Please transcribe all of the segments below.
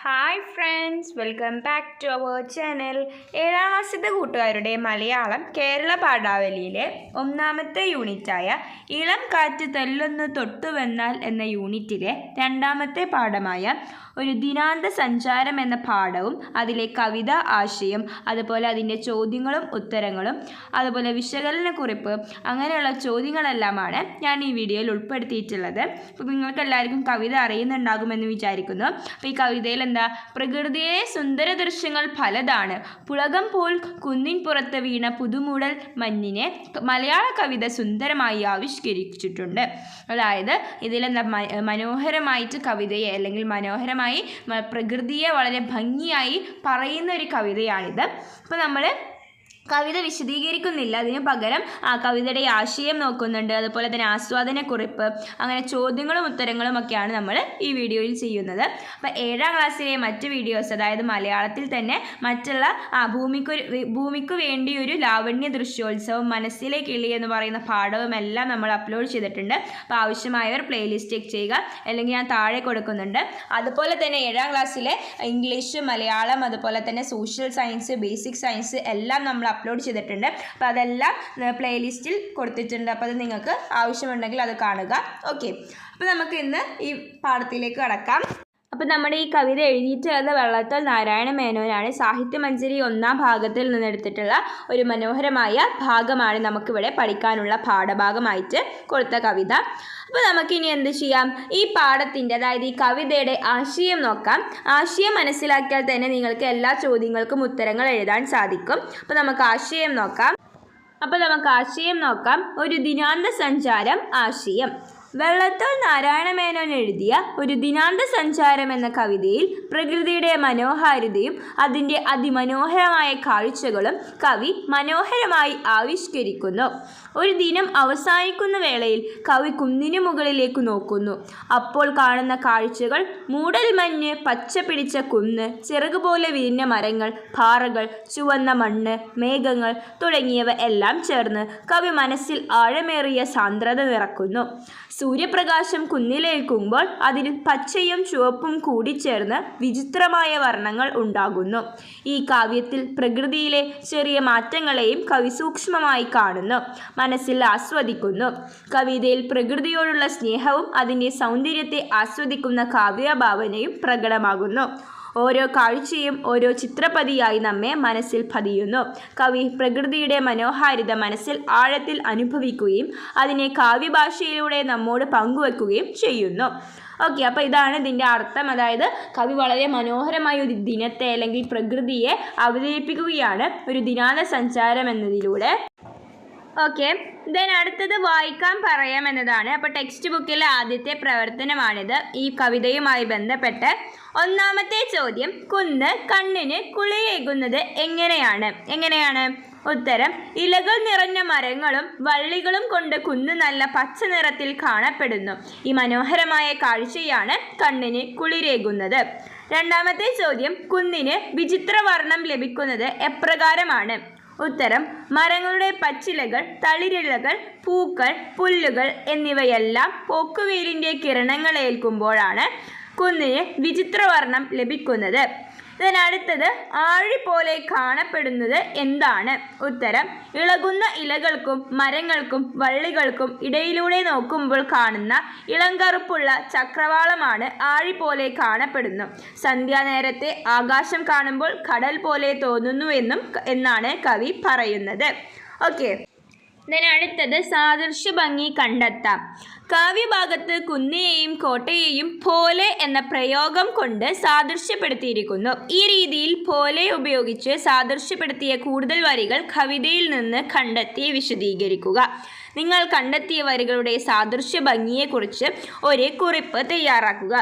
Hi friends welcome back to our channel ഏഴാം മാസത്തെ കൂട്ടുകാരുടെ മലയാളം കേരള പാഠാവലിയിലെ ഒന്നാമത്തെ യൂണിറ്റായ ഇളം കാറ്റ് തെല്ലൊന്ന് തൊട്ടുവന്നാൽ എന്ന യൂണിറ്റിലെ രണ്ടാമത്തെ പാഠമായ ഒരു ദിനാന്ത സഞ്ചാരം എന്ന പാഠവും അതിലെ കവിത ആശയം അതുപോലെ അതിന്റെ ചോദ്യങ്ങളും ഉത്തരങ്ങളും അതുപോലെ വിശകലനക്കുറിപ്പ് അങ്ങനെയുള്ള ചോദ്യങ്ങളെല്ലാമാണ് ഞാൻ ഈ വീഡിയോയിൽ ഉൾപ്പെടുത്തിയിട്ടുള്ളത്. അപ്പോൾ നിങ്ങൾക്ക് എല്ലാവർക്കും കവിത അറിയുന്നുണ്ടാകുമെന്ന് വിചാരിക്കുന്നു. അപ്പോൾ ഈ കവിതയിൽ എന്താ? പ്രകൃതിയെ സുന്ദര ദൃശ്യങ്ങൾ പലതാണ്. പുളകം പോൽ കുന്നിൻ പുറത്ത് വീണ പുതുമൂടൽ മഞ്ഞിനെ മലയാള കവിത സുന്ദരമായി ആവിഷ്കരിച്ചിട്ടുണ്ട്. അതായത് ഇതിലെന്താ? മനോഹരമായിട്ട് കവിതയെ അല്ലെങ്കിൽ മനോഹരമായി പ്രകൃതിയെ വളരെ ഭംഗിയായി പറയുന്ന ഒരു കവിതയാണിത്. അപ്പോൾ നമ്മൾ കവിത വിശദീകരിക്കുന്നില്ല. അതിന് പകരം ആ കവിതയുടെ ആശയം നോക്കുന്നുണ്ട്. അതുപോലെ തന്നെ ആസ്വാദനക്കുറിപ്പ് അങ്ങനെ ചോദ്യങ്ങളും ഉത്തരങ്ങളും ഒക്കെയാണ് നമ്മൾ ഈ വീഡിയോയിൽ ചെയ്യുന്നത്. അപ്പോൾ ഏഴാം ക്ലാസ്സിലെ മറ്റ് വീഡിയോസ് അതായത് മലയാളത്തിൽ തന്നെ മറ്റുള്ള ആ ഭൂമിക്ക് ഭൂമിക്ക് വേണ്ടി ഒരു ലാവണ്യ ദൃശ്യോത്സവം മനസ്സിലെ കിളി എന്ന് പറയുന്ന പാഠവും എല്ലാം നമ്മൾ അപ്ലോഡ് ചെയ്തിട്ടുണ്ട്. അപ്പോൾ ആവശ്യമായവർ പ്ലേലിസ്റ്റ് ചെക്ക് ചെയ്യുക അല്ലെങ്കിൽ ഞാൻ താഴെ കൊടുക്കുന്നുണ്ട്. അതുപോലെ തന്നെ ഏഴാം ക്ലാസ്സിലെ ഇംഗ്ലീഷ് മലയാളം അതുപോലെ തന്നെ സോഷ്യൽ സയൻസ് ബേസിക് സയൻസ് എല്ലാം നമ്മൾ അപ്ലോഡ് ചെയ്തിട്ടുണ്ട്. അപ്പോൾ അതെല്ലാം പ്ലേലിസ്റ്റിൽ കൊടുത്തിട്ടുണ്ട്. അപ്പോൾ അത് നിങ്ങൾക്ക് ആവശ്യമുണ്ടെങ്കിൽ അത് കാണുക. ഓക്കെ അപ്പോൾ നമുക്ക് ഇന്ന് ഈ പാഠത്തിലേക്ക് കടക്കാം. അപ്പോൾ നമ്മുടെ ഈ കവിത എഴുതിയിട്ടുള്ളത് വള്ളത്തോൾ നാരായണ മേനോനാണ് സാഹിത്യമഞ്ജരി ഒന്നാം ഭാഗത്തിൽ നിന്നെടുത്തിട്ടുള്ള ഒരു മനോഹരമായ ഭാഗമാണ് നമുക്കിവിടെ പഠിക്കാനുള്ള പാഠഭാഗമായിട്ട് കൊടുത്ത കവിത. അപ്പോൾ നമുക്കിനി എന്ത് ചെയ്യാം? ഈ പാഠത്തിന്റെ അതായത് ഈ കവിതയുടെ ആശയം നോക്കാം. ആശയം മനസ്സിലാക്കിയാൽ തന്നെ നിങ്ങൾക്ക് എല്ലാ ചോദ്യങ്ങൾക്കും ഉത്തരങ്ങൾ എഴുതാൻ സാധിക്കും. അപ്പോൾ നമുക്ക് ആശയം നോക്കാം. അപ്പോൾ നമുക്ക് ആശയം നോക്കാം. ഒരു ദിനാന്ത സഞ്ചാരം ആശയം. വെള്ളത്തോൾ നാരായണ മേനോൻ എഴുതിയ ഒരു ദിനാന്ത സഞ്ചാരം എന്ന കവിതയിൽ പ്രകൃതിയുടെ മനോഹാരിതയും അതിന്റെ അതിമനോഹരമായ കാഴ്ചകളും കവി മനോഹരമായി ആവിഷ്കരിക്കുന്നു. ഒരു ദിനം അവസാനിക്കുന്ന വേളയിൽ കവി കുന്നിനു മുകളിലേക്ക് നോക്കുന്നു. അപ്പോൾ കാണുന്ന കാഴ്ചകൾ മൂടൽ മഞ്ഞ് പച്ച പിടിച്ച കുന്ന് ചിറകുപോലെ വിരിഞ്ഞ മരങ്ങൾ പാറകൾ ചുവന്ന മണ്ണ് മേഘങ്ങൾ തുടങ്ങിയവ എല്ലാം ചേർന്ന് കവി മനസ്സിൽ ആഴമേറിയ സാന്ദ്രത നിറക്കുന്നു. സൂര്യപ്രകാശം കുന്നിലേൽക്കുമ്പോൾ അതിന് പച്ചയും ചുവപ്പും കൂടിച്ചേർന്ന് വിചിത്രമായ വർണങ്ങൾ ഉണ്ടാകുന്നു. ഈ കാവ്യത്തിൽ പ്രകൃതിയിലെ ചെറിയ മാറ്റങ്ങളെയും കവി സൂക്ഷ്മമായി കാണുന്നു. മനസ്സിൽ ആസ്വദിക്കുന്നു. കവിതയിൽ പ്രകൃതിയോടുള്ള സ്നേഹവും അതിന്റെ സൗന്ദര്യത്തെ ആസ്വദിക്കുന്ന കാവ്യഭാവനയും പ്രകടമാകുന്നു. ഓരോ കാഴ്ചയും ഓരോ ചിത്രപതിയായി നമ്മെ മനസ്സിൽ പതിയുന്നു. കവി പ്രകൃതിയുടെ മനോഹാരിത മനസ്സിൽ ആഴത്തിൽ അനുഭവിക്കുകയും അതിനെ കാവ്യഭാഷയിലൂടെ നമ്മോട് പങ്കുവെക്കുകയും ചെയ്യുന്നു. ഓക്കെ അപ്പോൾ ഇതാണ് ഇതിന്റെ അർത്ഥം. അതായത് കവി വളരെ മനോഹരമായ ഒരു ദിനത്തെ അല്ലെങ്കിൽ പ്രകൃതിയെ അവതരിപ്പിക്കുകയാണ് ഒരു ദിനാന സഞ്ചാരം എന്നതിലൂടെ ഓക്കെ ദെൻ അടുത്തത് വായിക്കാൻ പറയാം എന്നതാണ്. അപ്പോൾ ടെക്സ്റ്റ് ബുക്കിലെ ആദ്യത്തെ പ്രവർത്തനമാണിത്. ഈ കവിതയുമായി ബന്ധപ്പെട്ട് ഒന്നാമത്തെ ചോദ്യം കുന്ന് കണ്ണിന് കുളിയേകുന്നത് എങ്ങനെയാണ്? എങ്ങനെയാണ്? ഉത്തരം ഇലകൾ നിറഞ്ഞ മരങ്ങളും വള്ളികളും കൊണ്ട് കുന്ന് നല്ല പച്ച നിറത്തിൽ കാണപ്പെടുന്നു. ഈ മനോഹരമായ കാഴ്ചയാണ് കണ്ണിന് കുളിരേകുന്നത്. രണ്ടാമത്തെ ചോദ്യം കുന്നിന് വിചിത്ര വർണം ലഭിക്കുന്നത് എപ്രകാരമാണ്? ഉത്തരം മരങ്ങളുടെ പച്ചിലകൾ തളിരിലകൾ പൂക്കൾ പുല്ലുകൾ എന്നിവയെല്ലാം പോക്കുവെയിലിന്റെ കിരണങ്ങളേൽക്കുമ്പോഴാണ് കുന്നിന് വിചിത്രവർണം ലഭിക്കുന്നത്. ഇതിനടുത്തത് ആഴി പോലെ കാണപ്പെടുന്നത് എന്താണ്? ഉത്തരം ഇളകുന്ന ഇലകൾക്കും മരങ്ങൾക്കും വള്ളികൾക്കും ഇടയിലൂടെ നോക്കുമ്പോൾ കാണുന്ന ഇളങ്കറുപ്പുള്ള ചക്രവാളമാണ് ആഴി പോലെ കാണപ്പെടുന്നു. സന്ധ്യാനേരത്തെ ആകാശം കാണുമ്പോൾ കടൽ പോലെ തോന്നുന്നു എന്നും എന്നാണ് കവി പറയുന്നത്. ഓക്കെ. ഇതിനടുത്തത് സാദൃശ്യ ഭംഗി കണ്ടെത്താം. കാവ്യഭാഗത്ത് കുന്നിയെയും കോട്ടയെയും പോലെ എന്ന പ്രയോഗം കൊണ്ട് സാദൃശ്യപ്പെടുത്തിയിരിക്കുന്നു. ഈ രീതിയിൽ പോലെ ഉപയോഗിച്ച് സാദൃശ്യപ്പെടുത്തിയ കൂടുതൽ വരികൾ കവിതയിൽ നിന്ന് കണ്ടെത്തി വിശദീകരിക്കുക. നിങ്ങൾ കണ്ടെത്തിയ വരികളുടെ സാദൃശ്യ ഭംഗിയെക്കുറിച്ച് ഒരു കുറിപ്പ് തയ്യാറാക്കുക.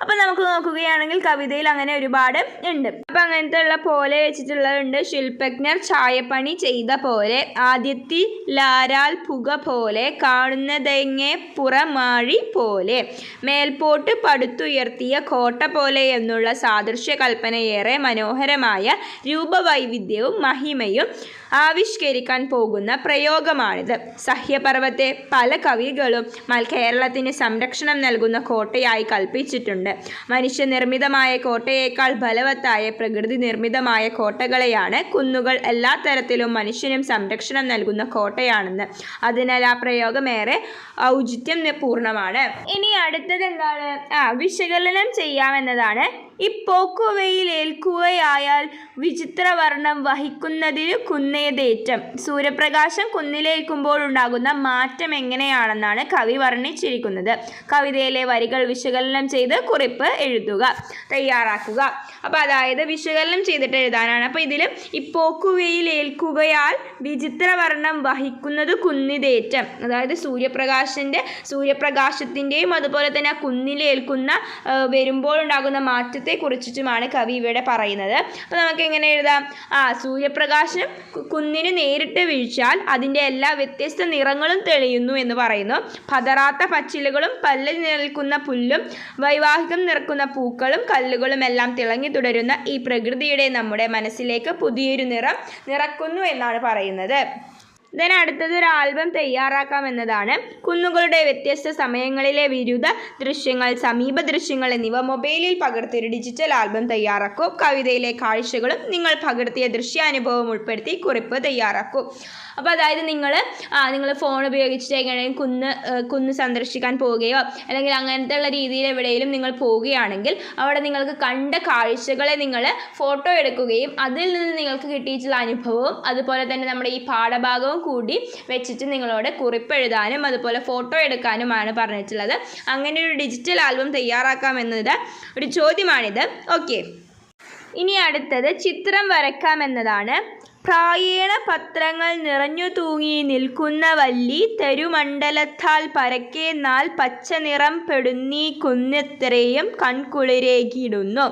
അപ്പോൾ നമുക്ക് നോക്കുകയാണെങ്കിൽ കവിതയിൽ അങ്ങനെ ഒരുപാട് ഉണ്ട്. അപ്പൊ അങ്ങനത്തെ ഉള്ള പോലെ വെച്ചിട്ടുള്ളതുണ്ട് ശില്പജ്ഞർ ചായപ്പണി ചെയ്ത പോലെ ആദ്യത്തി ലാരാൽ പുക പോലെ കാണുന്നതെങ്ങെ പുറമാഴി പോലെ മേൽപോട്ട് പടുത്തുയർത്തിയ കോട്ട പോലെ എന്നുള്ള സാദൃശ്യ കൽപ്പനയേറെ മനോഹരമായ രൂപവൈവിധ്യവും മഹിമയും ആവിഷ്കരിക്കാൻ പോകുന്ന പ്രയോഗമാണിത്. സഹ്യപർവത്തെ പല കവികളും കേരളത്തിന് സംരക്ഷണം നൽകുന്ന കോട്ടയായി കൽപ്പിച്ചിട്ടുണ്ട്. മനുഷ്യനിർമ്മിതമായ കോട്ടയേക്കാൾ ബലവത്തായ പ്രകൃതി നിർമ്മിതമായ കോട്ടകളെയാണ് കുന്നുകൾ എല്ലാ തരത്തിലും മനുഷ്യനും സംരക്ഷണം നൽകുന്ന കോട്ടയാണെന്ന്. അതിനാൽ ആ പ്രയോഗമേറെ ഔചിത്യം പൂർണമാണ് ഇനി അടുത്തത് എന്താണ് ആ വിശകലനം ചെയ്യാമെന്നതാണ്. ഇപ്പോക്കുവയിലേൽക്കുകയായാൽ വിചിത്രവർണം വഹിക്കുന്നതിന് കുന്നേതേറ്റം സൂര്യപ്രകാശം കുന്നിലേൽക്കുമ്പോൾ ഉണ്ടാകുന്ന മാറ്റം എങ്ങനെയാണെന്നാണ് കവി വർണിച്ചിരിക്കുന്നത്. കവിതയിലെ വരികൾ വിശകലനം ചെയ്ത് കുറിപ്പ് എഴുതുക തയ്യാറാക്കുക. അപ്പോൾ അതായത് വിശകലനം ചെയ്തിട്ട് എഴുതാനാണ്. അപ്പോൾ ഇതിൽ ഇപ്പോക്കുവയിൽ ഏൽക്കുകയാൽ വിചിത്രവർണം വഹിക്കുന്നത് കുന്നിതേറ്റം. അതായത് സൂര്യപ്രകാശന്റെ സൂര്യപ്രകാശത്തിന്റെയും അതുപോലെ തന്നെ ആ കുന്നിലേൽക്കുന്ന വരുമ്പോഴുണ്ടാകുന്ന മാറ്റത്തെ കുറിച്ചിട്ടുമാണ് കവി ഇവിടെ പറയുന്നത്. അപ്പോൾ നമുക്ക് എങ്ങനെ എഴുതാം? ആ സൂര്യപ്രകാശം കുന്നിന് നേരിട്ട് വീഴ്ചാൽ അതിന്റെ എല്ലാ വ്യത്യസ്ത നിറങ്ങളും തെളിയുന്നു എന്ന് പറയുന്നു. പതറാത്ത പച്ചിലുകളും പല്ലിൽ നിൽക്കുന്ന പുല്ലും വൈവാഹികം നിറക്കുന്ന പൂക്കളും കല്ലുകളും എല്ലാം തിളങ്ങി തുടരുന്ന ഈ പ്രകൃതിയുടെ നമ്മുടെ മനസ്സിലേക്ക് പുതിയൊരു നിറം നിറക്കുന്നു എന്നാണ് പറയുന്നത്. ദെൻ അടുത്തത് ഒരു ആൽബം തയ്യാറാക്കാം എന്നതാണ്. കുന്നുകളുടെ വ്യത്യസ്ത സമയങ്ങളിലെ വിരുദ്ധ ദൃശ്യങ്ങൾ സമീപ ദൃശ്യങ്ങൾ എന്നിവ മൊബൈലിൽ പകർത്തി ഒരു ഡിജിറ്റൽ ആൽബം തയ്യാറാക്കൂ. കവിതയിലെ കാഴ്ചകളും നിങ്ങൾ പകർത്തിയ ദൃശ്യാനുഭവം ഉൾപ്പെടുത്തി കുറിപ്പ് തയ്യാറാക്കൂ. അപ്പോൾ അതായത് നിങ്ങൾ നിങ്ങൾ ഫോൺ ഉപയോഗിച്ചിട്ട് എങ്ങനെയും കുന്ന് കുന്ന് സന്ദർശിക്കാൻ പോവുകയോ അല്ലെങ്കിൽ അങ്ങനത്തെ ഉള്ള രീതിയിൽ എവിടെയെങ്കിലും നിങ്ങൾ പോവുകയാണെങ്കിൽ അവിടെ നിങ്ങൾക്ക് കണ്ട കാഴ്ചകളെ നിങ്ങൾ ഫോട്ടോ എടുക്കുകയും അതിൽ നിന്ന് നിങ്ങൾക്ക് കിട്ടിയിട്ടുള്ള അനുഭവവും അതുപോലെ തന്നെ നമ്മുടെ ഈ പാഠഭാഗവും കൂടി വെച്ചിട്ട് നിങ്ങളോട് കുറിപ്പ് എഴുതാനും അതുപോലെ ഫോട്ടോ എടുക്കാനുമാണ് പറഞ്ഞിട്ടുള്ളത്. അങ്ങനെ ഒരു ഡിജിറ്റൽ ആൽബം തയ്യാറാക്കാമെന്നത് ഒരു ചോദ്യമാണിത്. ഓക്കെ ഇനി അടുത്തത് ചിത്രം വരക്കാമെന്നതാണ് പ്രായേണ പത്രങ്ങൾ നിറഞ്ഞു തൂങ്ങി നിൽക്കുന്ന വല്ലി തെരുമണ്ഡലത്താൽ പരക്കെ നാൽ പച്ച നിറം പെടുന്നീ കുന്നെത്രയും കൺകുളിരേകിയിടുന്നു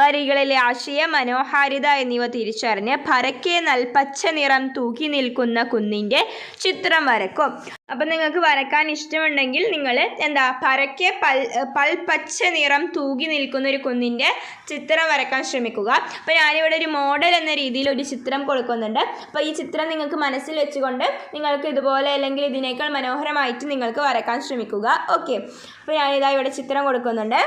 വരികളിലെ ആശയ മനോഹാരിത എന്നിവ തിരിച്ചറിഞ്ഞ് പരക്കെ നൽപച്ച നിറം തൂക്കി നിൽക്കുന്ന കുന്നിന്റെ ചിത്രം വരക്കും അപ്പം നിങ്ങൾക്ക് വരക്കാൻ ഇഷ്ടമുണ്ടെങ്കിൽ നിങ്ങൾ എന്താ പരക്കെ പൽ പൽപ്പച്ച നിറം തൂകി നിൽക്കുന്ന ഒരു കുന്നിന്റെ ചിത്രം വരക്കാൻ ശ്രമിക്കുക. അപ്പോൾ ഞാനിവിടെ ഒരു മോഡൽ എന്ന രീതിയിൽ ഒരു ചിത്രം കൊടുക്കുന്നുണ്ട്. അപ്പോൾ ഈ ചിത്രം നിങ്ങൾക്ക് മനസ്സിൽ വെച്ചുകൊണ്ട് നിങ്ങൾക്ക് ഇതുപോലെ അല്ലെങ്കിൽ ഇതിനേക്കാൾ മനോഹരമായിട്ട് നിങ്ങൾക്ക് വരക്കാൻ ശ്രമിക്കുക. ഓക്കെ. അപ്പോൾ ഞാനിതാ ഇവിടെ ചിത്രം കൊടുക്കുന്നുണ്ട്.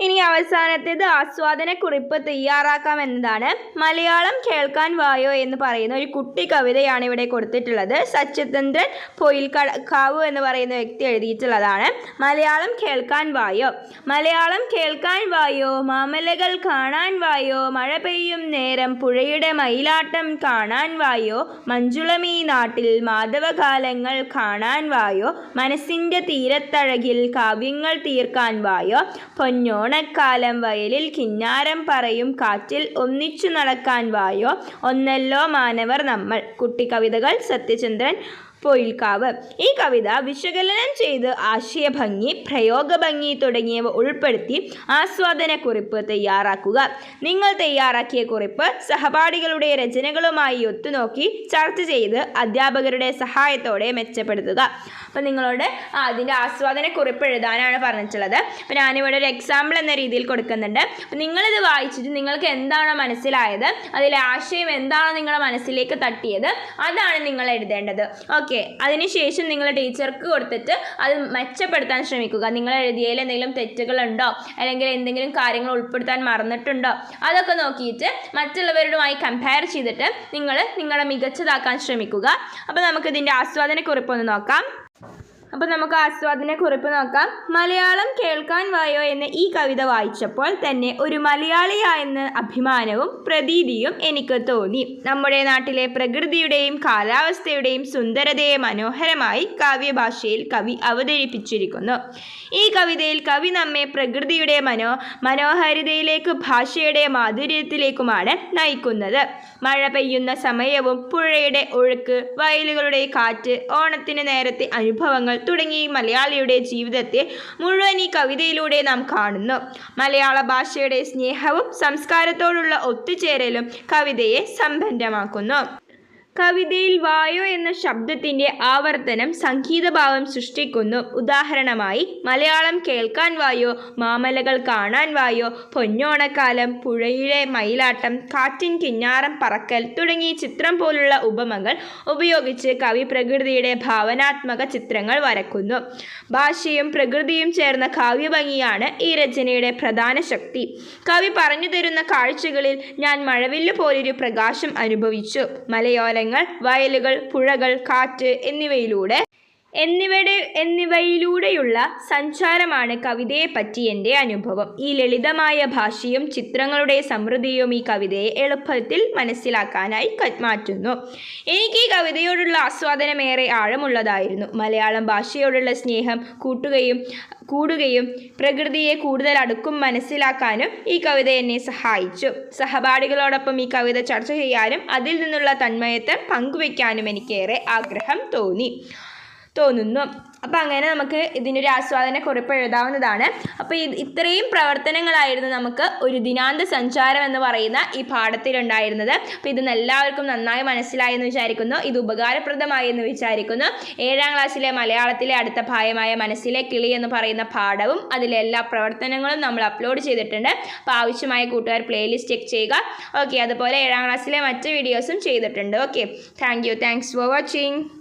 ഇനി അവസാനത്തേത് ആസ്വാദന കുറിപ്പ് തയ്യാറാക്കാം എന്നതാണ്. മലയാളം കേൾക്കാൻ വായോ എന്ന് പറയുന്ന ഒരു കുട്ടി കവിതയാണ് ഇവിടെ കൊടുത്തിട്ടുള്ളത്. സച്ചിതന്ദ്രൻ പൊയിൽക്കാവ് എന്ന് പറയുന്ന വ്യക്തി എഴുതിയിട്ടുള്ളതാണ്. മലയാളം കേൾക്കാൻ വായോ. മലയാളം കേൾക്കാൻ വായോ. മാമലകൾ കാണാൻ വായോ. മഴ പെയ്യും നേരം പുഴയുടെ മയിലാട്ടം കാണാൻ വായോ. മഞ്ജുളമീ നാട്ടിൽ മാധവകാലങ്ങൾ കാണാൻ വായോ. മനസ്സിന്റെ തീരത്തഴകിൽ കാവ്യങ്ങൾ തീർക്കാൻ വായോ. പൊന്നോണക്കാലം വയലിൽ കിന്നാരം പറയും കാറ്റിൽ ഒന്നിച്ചു നടക്കാൻ വായോ? ഒന്നല്ലോ മാനവർ നമ്മൾ. കുട്ടിക്കവിതകൾ സത്യചന്ദ്രൻ പൊയിൽക്കാവ് ഈ കവിത വിശകലനം ചെയ്ത് ആശയഭംഗി പ്രയോഗഭംഗി തുടങ്ങിയവ ഉൾപ്പെടുത്തി ആസ്വാദന കുറിപ്പ് തയ്യാറാക്കുക. നിങ്ങൾ തയ്യാറാക്കിയ കുറിപ്പ് സഹപാഠികളുടെ രചനകളുമായി ഒത്തുനോക്കി ചർച്ച ചെയ്ത് അധ്യാപകരുടെ സഹായത്തോടെ മെച്ചപ്പെടുത്തുക. അപ്പം നിങ്ങളോട് അതിന്റെ ആസ്വാദന കുറിപ്പ് എഴുതാനാണ് പറഞ്ഞിട്ടുള്ളത്. അപ്പം ഞാനിവിടെ ഒരു എക്സാമ്പിൾ എന്ന രീതിയിൽ കൊടുക്കുന്നുണ്ട്. അപ്പം നിങ്ങളിത് വായിച്ചിട്ട് നിങ്ങൾക്ക് എന്താണോ മനസ്സിലായത് അതിലെ ആശയം എന്താണോ നിങ്ങളുടെ മനസ്സിലേക്ക് തട്ടിയത് അതാണ് നിങ്ങൾ എഴുതേണ്ടത്. ഓക്കെ അതിനുശേഷം നിങ്ങൾ ടീച്ചർക്ക് കൊടുത്തിട്ട് അത് മെച്ചപ്പെടുത്താൻ ശ്രമിക്കുക. നിങ്ങൾ എഴുതിയതിൽ എന്തെങ്കിലും തെറ്റുകളുണ്ടോ? അല്ലെങ്കിൽ എന്തെങ്കിലും കാര്യങ്ങൾ ഉൾപ്പെടുത്താൻ മറന്നിട്ടുണ്ടോ? അതൊക്കെ നോക്കിയിട്ട് മറ്റുള്ളവരുമായി കമ്പയർ ചെയ്തിട്ട് നിങ്ങൾ നിങ്ങളെ മികച്ചതാക്കാൻ ശ്രമിക്കുക. അപ്പോൾ നമുക്കിതിന്റെ ആസ്വാദനക്കുറിപ്പ് ഒന്ന് നോക്കാം. അപ്പോൾ നമുക്ക് ആസ്വാദന കുറിപ്പ് നോക്കാം. മലയാളം കേൾക്കാൻ വായോ എന്ന ഈ കവിത വായിച്ചപ്പോൾ തന്നെ ഒരു മലയാളിയായെന്ന അഭിമാനവും പ്രതീതിയും എനിക്ക് തോന്നി. നമ്മുടെ നാട്ടിലെ പ്രകൃതിയുടെയും കാലാവസ്ഥയുടെയും സുന്ദരതയെ മനോഹരമായി കാവ്യഭാഷയിൽ കവി അവതരിപ്പിച്ചിരിക്കുന്നു. ഈ കവിതയിൽ കവി നമ്മെ പ്രകൃതിയുടെ മനോ മനോഹാരിതയിലേക്ക് ഭാഷയുടെ മാധുര്യത്തിലേക്കുമാണ് നയിക്കുന്നത്. മഴ പെയ്യുന്ന സമയവും പുഴയുടെ ഒഴുക്ക് വയലുകളുടെ കാറ്റ് ഓണത്തിന് നേരത്തെ അനുഭവങ്ങൾ തുടങ്ങി മലയാളിയുടെ ജീവിതത്തെ മുഴുവൻ ഈ കവിതയിലൂടെ നാം കാണുന്നു. മലയാള ഭാഷയുടെ സ്നേഹവും സംസ്കാരത്തോടുള്ള ഒത്തുചേരലും കവിതയെ സമ്പന്നമാക്കുന്നു കവിതയിൽ വായോ എന്ന ശബ്ദത്തിന്റെ ആവർത്തനം സംഗീതഭാവം സൃഷ്ടിക്കുന്നു. ഉദാഹരണമായി മലയാളം കേൾക്കാൻ വായോ മാമലകൾ കാണാൻ വായോ പൊന്നോണക്കാലം പുഴയിലെ മയിലാട്ടം കാറ്റിൻ കിഞ്ഞാറം പറക്കൽ തുടങ്ങി ചിത്രം പോലുള്ള ഉപമകൾ ഉപയോഗിച്ച് കവി പ്രകൃതിയുടെ ഭാവനാത്മക ചിത്രങ്ങൾ വരക്കുന്നു ഭാഷയും പ്രകൃതിയും ചേർന്ന കാവ്യഭംഗിയാണ് ഈ രചനയുടെ പ്രധാന ശക്തി. കവി പറഞ്ഞു തരുന്ന കാഴ്ചകളിൽ ഞാൻ മഴവില്ല് പോലൊരു പ്രകാശം അനുഭവിച്ചു. മലയോരങ്ങൾ വയലുകൾ പുഴകൾ കാറ്റ് എന്നിവയിലൂടെ എന്നിവയുടെ എന്നിവയിലൂടെയുള്ള സഞ്ചാരമാണ് കവിതയെപ്പറ്റി എന്റെ അനുഭവം. ഈ ലളിതമായ ഭാഷയും ചിത്രങ്ങളുടെ സമൃദ്ധിയും ഈ കവിതയെ എളുപ്പത്തിൽ മനസ്സിലാക്കാനായി മാറ്റുന്നു. എനിക്ക് ഈ കവിതയോടുള്ള ആസ്വാദനമേറെ ആഴമുള്ളതായിരുന്നു. മലയാളം ഭാഷയോടുള്ള സ്നേഹം കൂട്ടുകയും കൂടുകയും പ്രകൃതിയെ കൂടുതൽ അടുക്കും മനസ്സിലാക്കാനും ഈ കവിത എന്നെ സഹായിച്ചു. സഹപാഠികളോടൊപ്പം ഈ കവിത ചർച്ച ചെയ്യാനും അതിൽ നിന്നുള്ള തന്മയത്വം പങ്കുവയ്ക്കാനും എനിക്കേറെ ആഗ്രഹം തോന്നി. തോന്നുന്നു. അപ്പോൾ അങ്ങനെ നമുക്ക് ഇതിനൊരു ആസ്വാദന കുറിപ്പ് എഴുതാവുന്നതാണ്. അപ്പോൾ ഇത് ഇത്രയും പ്രവർത്തനങ്ങളായിരുന്നു നമുക്ക് ഒരു ദിനാന്ത സഞ്ചാരം എന്ന് പറയുന്ന ഈ പാഠത്തിലുണ്ടായിരുന്നത്. അപ്പോൾ ഇത് എല്ലാവർക്കും നന്നായി മനസ്സിലായി എന്ന് വിചാരിക്കുന്നു. ഇത് ഉപകാരപ്രദമായി എന്ന് വിചാരിക്കുന്നു. ഏഴാം ക്ലാസ്സിലെ മലയാളത്തിലെ അടുത്ത ഭായമായ മനസ്സിലെ കിളി എന്ന് പറയുന്ന പാഠവും അതിലെ എല്ലാ പ്രവർത്തനങ്ങളും നമ്മൾ അപ്ലോഡ് ചെയ്തിട്ടുണ്ട്. അപ്പോൾ ആവശ്യമായ കൂട്ടുകാർ പ്ലേലിസ്റ്റ് ചെക്ക് ചെയ്യുക. ഓക്കെ അതുപോലെ ഏഴാം ക്ലാസ്സിലെ മറ്റ് വീഡിയോസും ചെയ്തിട്ടുണ്ട്. Okay thank you. Thanks for watching.